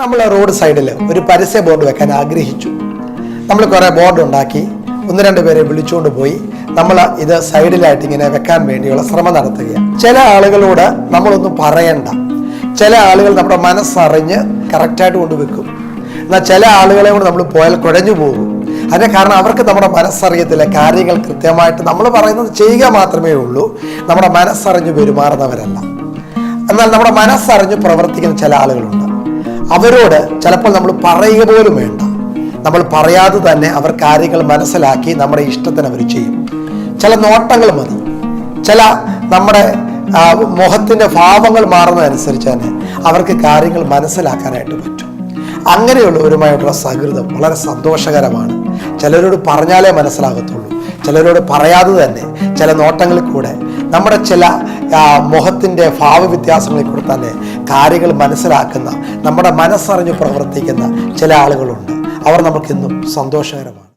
നമ്മൾ റോഡ് സൈഡിൽ ഒരു പരസ്യ ബോർഡ് വെക്കാൻ ആഗ്രഹിച്ചു. നമ്മൾ കുറേ ബോർഡ് ഉണ്ടാക്കി. ഒന്ന് രണ്ട് പേരെ വിളിച്ചുകൊണ്ട് പോയി. നമ്മൾ ഇത് സൈഡിലായിട്ട് ഇങ്ങനെ വെക്കാൻ വേണ്ടിയുള്ള ശ്രമം നടത്തുകയാണ്. ചില ആളുകളോട് നമ്മളൊന്നും പറയണ്ട. ചില ആളുകൾ നമ്മുടെ മനസ്സറിഞ്ഞ് കറക്റ്റായിട്ട് കൊണ്ട് വെക്കും. എന്നാൽ ചില ആളുകളെ കൊണ്ട് നമ്മൾ പോയാൽ കുഴഞ്ഞു പോകും. അതിന് കാരണം അവർക്ക് നമ്മുടെ മനസ്സറിയത്തില്ല കാര്യങ്ങൾ കൃത്യമായിട്ട് നമ്മൾ പറയുന്നത് ചെയ്യുക മാത്രമേ ഉള്ളൂ. നമ്മുടെ മനസ്സറിഞ്ഞ് പെരുമാറുന്നവരല്ല. എന്നാൽ നമ്മുടെ മനസ്സറിഞ്ഞ് പ്രവർത്തിക്കുന്ന ചില ആളുകളുണ്ട്. അവരോട് ചിലപ്പോൾ നമ്മൾ പറയുക പോലും വേണ്ട. നമ്മൾ പറയാതെ തന്നെ അവർ കാര്യങ്ങൾ മനസ്സിലാക്കി നമ്മുടെ ഇഷ്ടത്തിന് അവർ ചെയ്യും. ചില നോട്ടങ്ങൾ മതി. ചില നമ്മുടെ മുഖത്തിന്റെ ഭാവങ്ങൾ മാറുന്നതനുസരിച്ച് തന്നെ അവർക്ക് കാര്യങ്ങൾ മനസ്സിലാക്കാനായിട്ട് പറ്റും. അങ്ങനെയുള്ളവരുമായിട്ടുള്ള സൗഹൃദം വളരെ സന്തോഷകരമാണ്. ചിലരോട് പറഞ്ഞാലേ മനസ്സിലാകത്തുള്ളൂ. ചിലരോട് പറയാതെ തന്നെ ചില നോട്ടങ്ങളിൽ കൂടെ നമ്മുടെ ചില മുഖത്തിന്റെ ഭാവവ്യത്യാസങ്ങളിൽ കൂടെ തന്നെ കാര്യങ്ങൾ മനസ്സിലാക്കുന്ന നമ്മുടെ മനസ്സറിഞ്ഞ് പ്രവർത്തിക്കുന്ന ചില ആളുകളുണ്ട്. അവർ നമുക്കിന്നും സന്തോഷകരമാണ്.